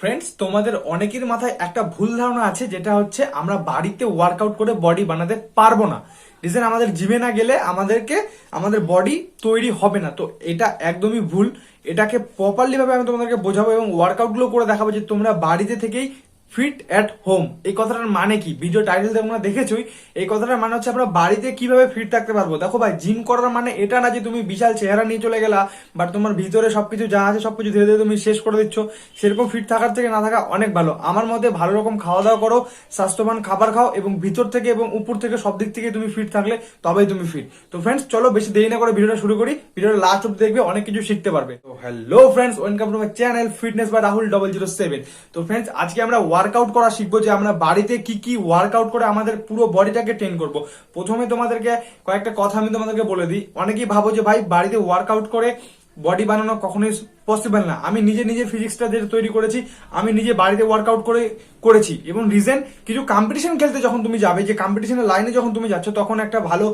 Friends তোমাদের অনেকের মাথায় একটা ভুল ধারণা আছে, যেটা হচ্ছে আমরা বাড়িতে ওয়ার্কআউট করে বডি বানাতে পারব না। রিজন আমাদের জিমে না গেলে আমাদেরকে, আমাদের বডি তৈরি হবে না। তো এটা একদমই ভুল। এটাকে প্রপারলি ভাবে আমি তোমাদেরকে বোঝাবো এবং ওয়ার্কআউটগুলো করে দেখাবো যে তোমরা বাড়িতে থেকেই ফিট অ্যাট হোম এই কথাটার মানে কি? ভিডিও টাইটেল তোমরা দেখেছোই, এই কথাটার মানে হচ্ছে আমরা বাড়িতে কীভাবে ফিট থাকতে পারব? দেখো ভাই জিম করার মানে এটা না যে তুমি বিশাল চেহারা নিয়ে চলে গেলা বাট তোমার ভিতরে সবকিছু যা আছে সবকিছু ধীরে ধীরে তুমি শেষ করে দিচ্ছ। সেরকম ফিট থাকার থেকে না থাকা অনেক ভালো। আমার মতে ভালো রকম খাওয়া দাওয়া করো, স্বাস্থ্যবান খাবার খাও এবং ভিতর থেকে এবং উপর থেকে সব দিক থেকে তুমি ফিট থাকলে তবেই তুমি ফিট তো ফ্রেন্ডস চলো বেশি দেরি না করে ভিডিওটা শুরু করি। ভিডিওটা লাস্ট অব্দি দেখবে, অনেক কিছু শিখতে পারবে। তো hello friends welcome to my channel fitness by Rahul double zero seven তো ফ্রেন্ডস আজকে আমরা ওয়ার্কআউট করা শিখব যে আমরা বাড়িতে কি কি ওয়ার্কআউট করে আমাদের পুরো বডিটাকে ট্রেন করব। প্রথমে তোমাদেরকে কয়েকটা কথা আমি তোমাদেরকে বলে দিই। অনেকেই ভাবো যে ভাই বাড়িতে ওয়ার্কআউট করে বডি বানানো কখনোই পসিবল না। আমি নিজে নিজে ফিজিক্সটা যেটা তৈরি করেছি, আমি নিজে বাড়িতে ওয়ার্কআউট করে করেছি। এবং রিজেন কিছু কম্পিটিশন খেলতে যখন তুমি যাবে, যে কম্পিটিশনের লাইনে যখন তুমি যাচ্ছ, তখন একটা ভালো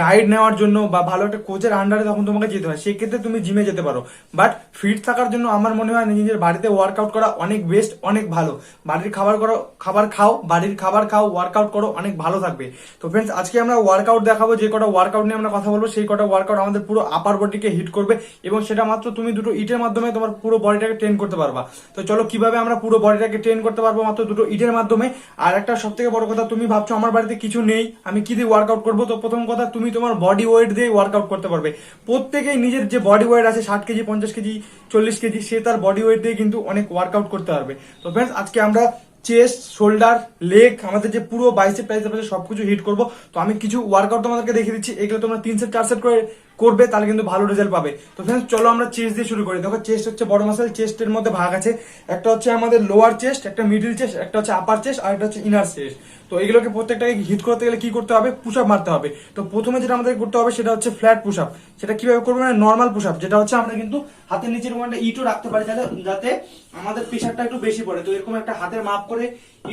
গাইড নেওয়ার জন্য বা ভালো একটা কোচের আন্ডারে তখন তোমাকে যেতে হয়। সেক্ষেত্রে তুমি জিমে যেতে পারো। বাট ফিট থাকার জন্য আমার মনে হয় নিজের বাড়িতে ওয়ার্কআউট করা অনেক বেস্ট অনেক ভালো। বাড়ির খাবার করো, খাবার খাও, বাড়ির খাবার খাও ওয়ার্কআউট করো, অনেক ভালো থাকবে। তো ফ্রেন্ডস আজকে আমরা ওয়ার্কআউট দেখাবো, যে কটা ওয়ার্কআউট নিয়ে আমরা কথা বলব, সেই কটা ওয়ার্কআউট আমাদের পুরো আপার বডিকে হিট করবে। এবং সেটা মাত্র তুমি দুটো ইটের মাধ্যমে তোমার পুরো বডিটাকে ট্রেন করতে পারবা। তো চলো কীভাবে আমরা পুরো বডিটাকে ট্রেন করতে পারব মাত্র দুটো ইটের মাধ্যমে। আর একটা সব থেকে বড় কথা, তুমি ভাবছ আমার বাড়িতে কিছু নেই, আমি কি দিয়ে ওয়ার্কআউট করব? তো প্রথম কথা, তুমি তোমার বডি ওয়েট দিয়ে ওয়ার্কআউট করতে পারবে। প্রত্যেকেই নিজের যে বডি ওয়েট আছে, ষাট কেজি, পঞ্চাশ কেজি, চল্লিশ কেজি, সে তার বডি ওয়েট দিয়ে কিন্তু অনেক ওয়ার্কআউট করতে পারবে। তো ফ্রেন্ডস আজকে আমরা চেস্ট শোল্ডার লেগ আমাদের যে পুরো বাইসেপ টাইসেপ সবকিছু হিট করব। তো আমি কিছু ওয়ার্কআউট তোমাদেরকে দেখিয়ে দিচ্ছি। এগুলো তোমরা তিন সেট চার সেট করে করবে, তাহলে কিন্তু ভালো রেজাল্ট পাবে। তো ফ্রেন্ডস চলো আমরা চেস্ট দিয়ে শুরু করি। দেখো চেস্ট হচ্ছে বড় মাসেল চেস্টের মধ্যে ভাগ আছে। একটা হচ্ছে আমাদের লোয়ার চেস্ট একটা মিডিল চেস্ট একটা হচ্ছে আপার চেস্ট আর একটা হচ্ছে ইনার চেস্ট তো এগুলোকে প্রত্যেকটাকে হিট করতে গেলে কি করতে হবে? পুশ আপ মারতে হবে। তো প্রথমে যেটা আমাদের করতে হবে, সেটা হচ্ছে ফ্ল্যাট পুশ আপ সেটা কীভাবে করব? মানে নর্মাল পুশ আপ যেটা হচ্ছে আমরা কিন্তু হাতের নিচের ওখানটা ইটও রাখতে পারি, যাতে যাতে আমাদের প্রেশারটা একটু বেশি পড়ে। তো এরকম একটা হাতের মাপ করে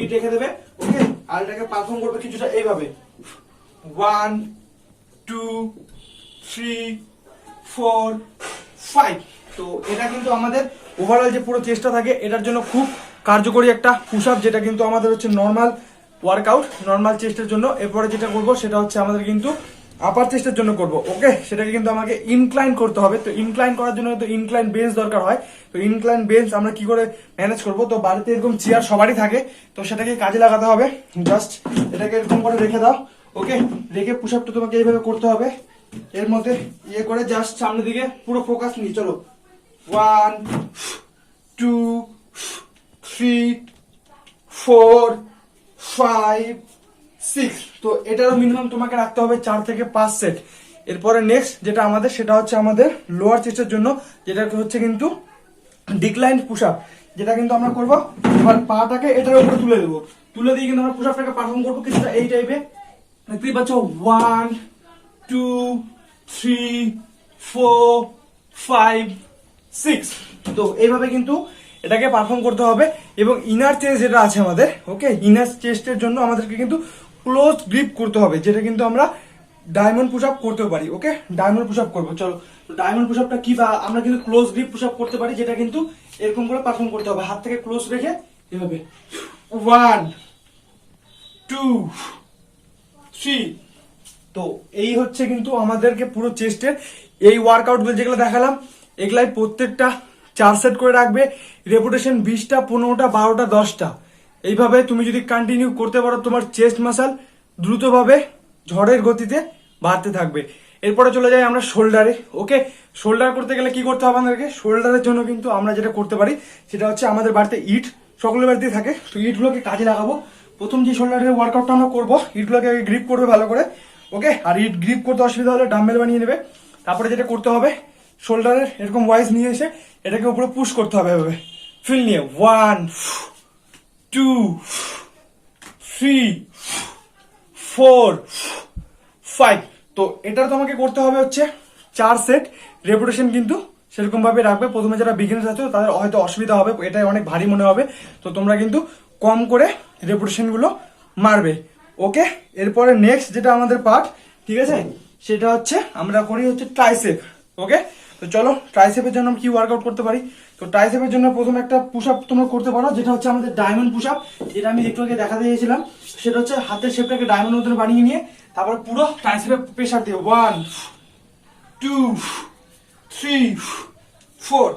ইট রেখে দেবে ওকে আর এটাকে পারফর্ম করবে কিছুটা এইভাবে। One two three four five তো এটা কিন্তু আমাদের ওভারঅল যে পুরো চেষ্টা থাকে, এটার জন্য খুব কার্যকরী একটা পুশ যেটা কিন্তু আমাদের হচ্ছে নর্মাল ওয়ার্কআউট নর্মাল চেস্টের জন্য। এরপরে যেটা করব, সেটা হচ্ছে আমাদের কিন্তু আপার চেস্টের জন্য করব ওকে সেটাকে কিন্তু আমাকে ইনক্লাইন করতে হবে। তো ইনক্লাইন করার জন্য তো ইনক্লাইন বেঞ্চ দরকার হয়। তো ইনক্লাইন বেঞ্চ আমরা কি করে ম্যানেজ করব? তো বাড়িতে এরকম চেয়ার সবারই থাকে, তো সেটাকে কাজে লাগাতে হবে। জাস্ট এটাকে এরকম করে রেখে দাও ওকে রেখে পুশ তোমাকে এইভাবে করতে হবে। এর মধ্যে ইয়ে করে জাস্ট সামনের দিকে পুরো ফোকাস নিয়ে, চলো। One two three four five six তো এটারও মিনিমাম তোমাকে রাখতে হবে চার থেকে পাঁচ সেট এরপরে নেক্সট যেটা আমাদের, সেটা হচ্ছে আমাদের লোয়ার চেস্টের জন্য, যেটা হচ্ছে কিন্তু ডিক্লাইন পুশ আপ যেটা কিন্তু আমরা করব, এবার পাটাকে এটার উপরে তুলে দেবো। তুলে দিয়ে কিন্তু আমরা পুশ আপটাকে পারফর্ম করব কিছুটা এই টাইপে দেখতেই পাচ্ছ one two three four five six তো এইভাবে কিন্তু এটাকে পারফর্ম করতে হবে এবং ইনার চেস্ট যেটা আছে আমাদের ওকে ইনার চেস্টের জন্য আমাদেরকে কিন্তু ক্লোজ গ্রিপ করতে হবে, যেটা কিন্তু আমরা ডায়মন্ড পুশ আপ করতেও পারি ওকে ডায়মন্ড পুশ আপ করব, চলো। ডায়মন্ড পুশ আপটা কি বা আমরা কিন্তু ক্লোজ গ্রিপ পুশ আপ করতে পারি, যেটা কিন্তু এরকম করে পারফর্ম করতে হবে। হাত থেকে ক্লোজ রেখে এভাবে। ওয়ান টু থ্রি তো এই হচ্ছে কিন্তু আমাদেরকে পুরো চেস্টের এই ওয়ার্কআউট যেগুলো দেখালাম, এগুলাই প্রত্যেকটা চার সেট করে রাখবে। রেপুটেশন বিশটা, পনেরোটা, বারোটা, দশটা। এইভাবে তুমি যদি কন্টিনিউ করতে পারো, তোমার চেস্ট মাসাল দ্রুতভাবে ঝড়ের গতিতে বাড়তে থাকবে। এরপরে চলে যাই আমরা শোল্ডারে ওকে শোল্ডার করতে গেলে কি করতে হবে আমাদেরকে? শোল্ডারের জন্য কিন্তু আমরা যেটা করতে পারি, সেটা হচ্ছে আমাদের বাড়িতে ইট, সকলের বাড়িতে থাকে। তো ইটগুলোকে কাজে লাগাবো। প্রথম যে শোল্ডারের ওয়ার্কআউটটা আমরা করব, ইটগুলোকে গ্রিপ করবে ভালো করে। ওকে আর ইট গ্রিপ করতে অসুবিধা হলে ডাম্বেল বানিয়ে নেবে। তারপরে যেটা করতে হবে শোল্ডারের এরকম ওয়াইজ নিয়ে এসে এটাকে উপরে পুশ করতে হবে এভাবে। ফিল নিয়ে one two three four five তো এটা তোমাকে করতে হবে হচ্ছে চার সেট রেপুটেশন কিন্তু সেরকম ভাবে রাখবে। প্রথমে যারা বিগিনার্স আছে, তাদের হয়তো অসুবিধা হবে। এটাই অনেক ভারী মনে হবে। তো তোমরা কিন্তু কম করে রেপুটেশনগুলো মারবে। ওকে এরপরে নেক্সট যেটা আমাদের পার্ট ঠিক আছে? সেটা হচ্ছে, আমরা করি হচ্ছে ট্রাইসেপ ওকে তো চলো ট্রাইসেপের জন্য কি ওয়ার্কআউট করতে পারি? তো ট্রাইসেপের জন্য প্রথমে একটা পুশ আপ তোমরা করতে পারো, যেটা হচ্ছে আমাদের ডায়মন্ড পুশ আপ যেটা আমি একটু আগে দেখাতে চেয়েছিলাম সেটা হচ্ছে হাতের শেপটাকে ডায়মন্ড মতন বানিয়ে নিয়ে, তারপর পুরো ট্রাইসেপে প্রেশার দিয়ে ওয়ান টু থ্রি ফোর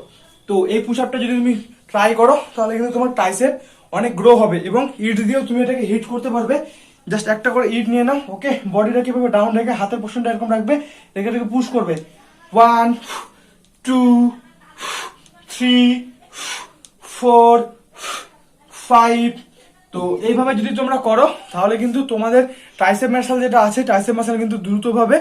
তো এই পুশ আপটা যদি তুমি ট্রাই করো, তাহলে কিন্তু তোমার ট্রাইসেপ অনেক গ্রো হবে এবং ইট দিয়েও তুমি এটাকে হিট করতে পারবে। জাস্ট একটা করে ইট নিয়ে নাও ওকে বডিটা কীভাবে ডাউন রেখে হাতের পোর্শনটা এরকম রাখবে? রেখে রেখে পুশ করবে। One two three four five তো এইভাবে যদি তোমরা করো, তাহলে কিন্তু তোমাদের ট্রাইসেপ মাসল যেটা আছে ট্রাইসেপ মাসল কিন্তু দ্রুতভাবে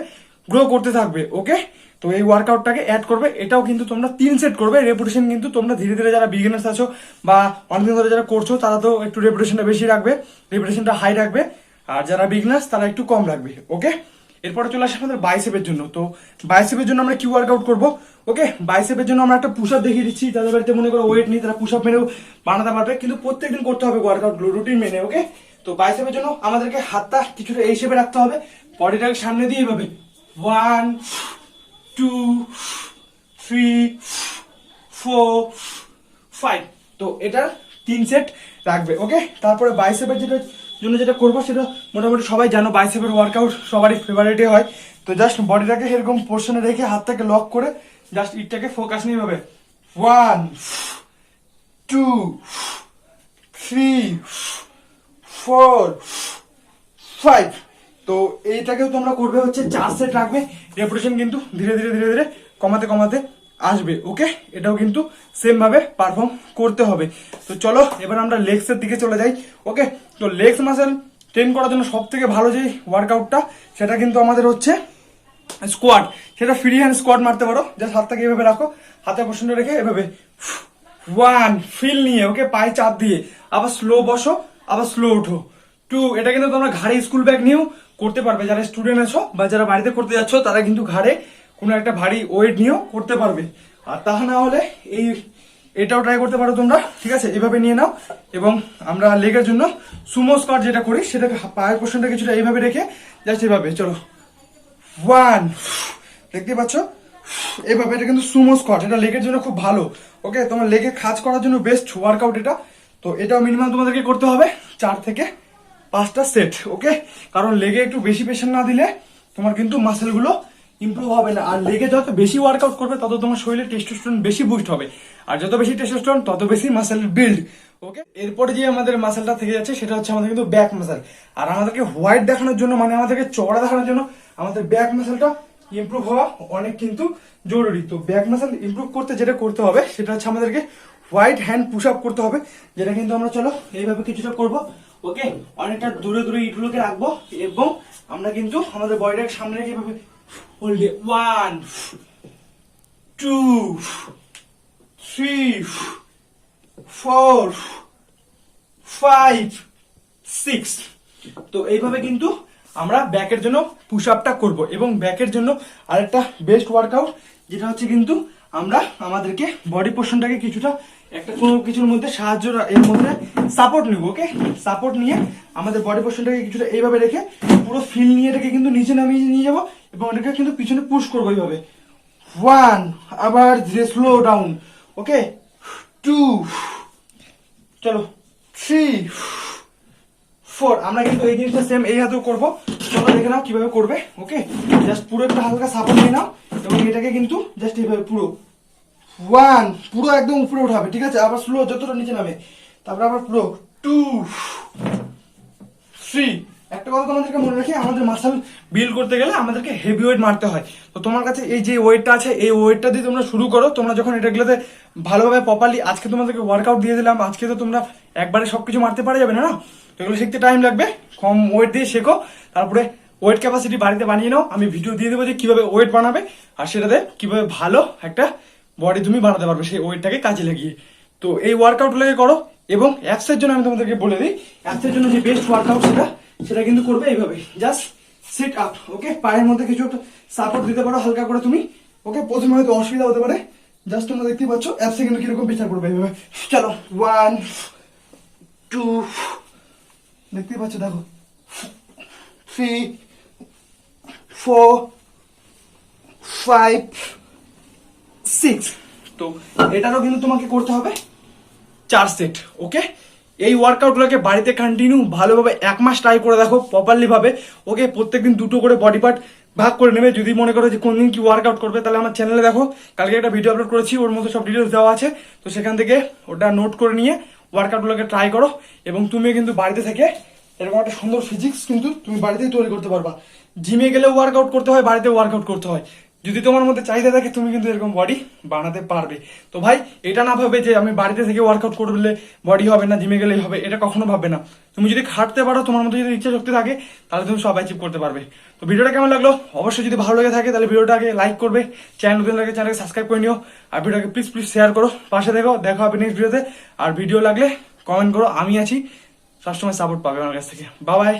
গ্রো করতে থাকবে ওকে তো এই ওয়ার্কআউটটাকে অ্যাড করবে। এটাও কিন্তু তোমরা তিন সেট করবে। রেপুটেশন কিন্তু তোমরা ধীরে ধীরে যারা বিগিনার্স আছো বা অনেকদিন ধরে যারা করছ, তারা তো একটু রেপুটেশনটা বেশি রাখবে রেপুটেশনটা হাই রাখবে। আর যারা বিগিনার্স তারা একটু কম রাখবে ওকে এরপরে চলে আসে আমাদের বাইসেপের জন্য। তো বাইসেপের জন্য আমরা কি ওয়ার্কআউট করব? ওকে বাইসেপের জন্য আমরা একটা পুশ আপ দেখিয়ে দিচ্ছি। যাদের বাড়িতে মনে করো ওয়েট নেই, তারা পুশ আপ মেরেও বানাতে পারবে। কিন্তু প্রত্যেকদিন করতে হবে ওয়ার্কআউট রুটিন মেনে ওকে তো বাইসেপের জন্য আমাদেরকে হাতটা কিছুটা এই শেপে রাখতে হবে। বডিটাকে সামনে দিয়ে এভাবে। One two three four five তো এটার তিন সেট রাখবে ওকে তারপরে বাইসেপের যেটা জন্য যেটা করব সেটা মোটামুটি সবাই জানো বাইসেপের ওয়ার্কআউট সবারই ফেভারিটই হয়। তো জাস্ট বডিটাকে এরকম পোর্শনে রেখে হাতটাকে লক করে জাস্ট ইটটাকে ফোকাস নিয়ে হবে one two three four five তো এইটাকেও তোমরা করবে হচ্ছে চার সেট রাখবে। রেপুটেশন কিন্তু ধীরে ধীরে ধীরে ধীরে কমাতে কমাতে আসবে ওকে এটাও কিন্তু সেম ভাবে পারফর্ম করতে হবে। তো চলো, এবার আমরা লেগসের দিকে চলে যাই ওকে তো লেগস মাসেল ট্রেন করার জন্য সব থেকে ভালো যে ওয়ার্কআউটটা সেটা কিন্তু আমাদের হচ্ছে স্কোয়াড সেটা ফ্রি হ্যান্ড স্কোয়াড মারতে পারো জাস্ট হাতটাকে এভাবে রাখো হাতে পোষণে রেখে এভাবে ওয়ান ফিল নিয়ে ওকে পায়ে চাপ দিয়ে, আবার স্লো বসো, আবার স্লো ওঠো। টু এটা কিন্তু তোমরা ঘাড়ে স্কুল ব্যাগ নিয়েও করতে পারবে। যারা স্টুডেন্ট আছো বা যারা বাড়িতে করতে যাচ্ছ, তারা কিন্তু ঘাড়ে কোনো একটা ভারী ওয়েট নিয়েও করতে পারবে। আর তা না হলে এই, এটাও ট্রাই করতে পারো তোমরা। ঠিক আছে? এভাবে নিয়ে নাও। এবং আমরা লেগের জন্য সুমো স্কোয়াট যেটা করি, সেটাকে পায়ের পোষণটা কিছুটা এইভাবে রেখে জাস্ট এভাবে, চলো। ওয়ান দেখতে পাচ্ছ? এভাবে এটা কিন্তু সুমো স্কোয়াট এটা লেগের জন্য খুব ভালো। ওকে তোমার লেগে খাজ করার জন্য বেস্ট ওয়ার্কআউট এটা। তো এটাও মিনিমাম তোমাদেরকে করতে হবে। চার থেকে পাঁচটা সেট ওকে কারণ লেগে একটু বেশি প্রেশার না দিলে তোমার কিন্তু মাসেলগুলো ইমপ্রুভ হবে না। আর লেগে যত বেশি ওয়ার্কআউট করবে, তত তোমার শরীরে টেস্টোস্টেরন বেশি বুস্ট হবে। আর যত বেশি টেস্টোস্টেরন তত বেশি মাসেল বিল্ড ওকে এরপরে যে আমাদের মাসেলটা থেকে যাচ্ছে, সেটা হচ্ছে আমাদের কিন্তু ব্যাক মাসেল আর আমাদেরকে হোয়াইট দেখানোর জন্য মানে আমাদেরকে চড়া দেখানোর জন্য, আমাদের ব্যাক মাসেলটা ইমপ্রুভ হওয়া অনেক কিন্তু জরুরি। তো ব্যাক মাসেল ইমপ্রুভ করতে যেটা করতে হবে, সেটা হচ্ছে আমাদেরকে হোয়াইট হ্যান্ড পুশ আপ করতে হবে, যেটা কিন্তু আমরা, চলো, এইভাবে কিছুটা করব ওকে অনেকটা দূরে দূরে ইটগুলোকে রাখব, এবং আমরা কিন্তু আমাদের বডিটাকে সামনে রেখে এভাবে হোল্ডে one two three four five six তো এইভাবে কিন্তু আমরা ব্যাকের জন্য পুশ আপটা করব এবং ব্যাকের জন্য আরেকটা বেস্ট ওয়ার্কআউট যেটা হচ্ছে কিন্তু আমরা আমাদেরকে বডি পোর্শনটাকে কিছুটা একটা কোনো কিছুর মধ্যে সাহায্য এর মধ্যে সাপোর্ট নিব ওকে সাপোর্ট নিয়ে আমাদের বডি পোর্শনটাকে কিছুটা এইভাবে রেখে পুরো ফিল নিয়ে এটাকে কিন্তু নিচে নামিয়ে নিয়ে যাব। এবং এটাকে কিন্তু পিছনে পুশ করব এইভাবে। ওয়ান আবার ধীরে স্লো ডাউন ওকে টু চলো। থ্রি ফোর আমরা কিন্তু এই জিনিসটা সেম এই হাতেও করব। চলো দেখে নাও কীভাবে করবে ওকে জাস্ট পুরো একটা হালকা সাপোর্ট নিয়ে নাও এবং এটাকে কিন্তু জাস্ট এইভাবে পুরো। ওয়ান পুরো একদম উপরে উঠাবে, ঠিক আছে? আবার স্লো যতটা নিচে নামে, তারপরে আবার পুরো। টু থ্রি একটা কথা তোমাদেরকে মনে রাখি, আমাদের মাসাল বিল্ড করতে গেলে আমাদেরকে হেভি ওয়েট মারতে হয়। তো তোমার কাছে এই যে ওয়েটটা আছে, এই ওয়েটটা দিয়ে তোমরা শুরু করো। তোমরা যখন এটাগুলোতে ভালোভাবে প্রপারলি আজকে তোমাদেরকে ওয়ার্কআউট দিয়ে দিলাম, আজকে তো তোমরা একবারে সবকিছু মারতে পারা যাবে না না? তো এগুলো শিখতে টাইম লাগবে। কম ওয়েট দিয়ে শেখো। তারপরে ওয়েট ক্যাপাসিটি বাড়িতে বানিয়ে নাও। আমি ভিডিও দিয়ে দেবো যে কীভাবে ওয়েট বানাবে আর সেটাতে কীভাবে ভালো একটা বডি তুমি বানাতে পারবে সেই ওয়েটটাকে কাজে লাগিয়ে। তো এই ওয়ার্কআউটগুলোকে করো এবং অ্যাপসের জন্য আমি তোমাদেরকে বলে দিই অ্যাপসের জন্য যে বেস্ট ওয়ার্কআউট সেটা সেটা কিন্তু করবে এইভাবে জাস্ট সিট আপ ওকে পায়ের মধ্যে কিছু একটা সাপোর্ট দিতে পারো হালকা করে তুমি ওকে প্রথমে হয়তো অসুবিধা হতে পারে। জাস্ট তোমরা দেখতেই পাচ্ছ অ্যাপসে কিন্তু কীরকম বিচার করবে এইভাবে। চলো ওয়ান টু দেখতেই পাচ্ছ দেখো। থ্রি ফোর ফাইভ সিক্স তো এটারও কিন্তু তোমাকে করতে হবে চার সেট ওকে এই ওয়ার্কআউটগুলোকে বাড়িতে কন্টিনিউ ভালোভাবে এক মাস ট্রাই করে দেখো প্রপারলি ভাবে। ওকে প্রত্যেকদিন দুটো করে বডি পার্ট ভাগ করে নেবে। যদি মনে করো যে কোন দিন কি ওয়ার্কআউট করবে, তাহলে আমার চ্যানেলে দেখো। কালকে একটা ভিডিও আপলোড করেছি, ওর মধ্যে সব ডিটেলস দেওয়া আছে। তো সেখান থেকে ওটা নোট করে নিয়ে ওয়ার্কআউটগুলোকে ট্রাই করো এবং তুমি কিন্তু বাড়িতে থেকে এরকম একটা সুন্দর ফিজিক্স কিন্তু তুমি বাড়িতেই তৈরি করতে পারবা। জিমে গেলে ওয়ার্কআউট করতে হয় বাড়িতে ওয়ার্কআউট করতে হয়। যদি তোমার মধ্যে চাহিদা থাকে, তুমি কিন্তু এরকম বডি বানাতে পারবে। তো ভাই, এটা না ভাবে যে আমি বাড়িতে থেকে ওয়ার্কআউট করলে বডি হবে না জিমে গেলেই হবে, এটা কখনো ভাববে না। তুমি যদি খাটতে পারো, তোমার মধ্যে যদি ইচ্ছা শক্তি থাকে, তাহলে তুমি সব অ্যাচিভ করতে পারবে। তো ভিডিওটা কেমন লাগল? অবশ্যই যদি ভালো লেগে থাকে, তাহলে ভিডিওটাকে লাইক করবে চ্যানেল নতুন লাগে চ্যানেলকে সাবস্ক্রাইব করে নিও, আর ভিডিওটাকে প্লিজ প্লিজ শেয়ার করো, পাশে দেখো দেখা হবে নেক্সট ভিডিওতে আর ভিডিও লাগলে কমেন্ট করো, আমি আছি, সবসময় সাপোর্ট পাবে আমার কাছ থেকে। বাবাই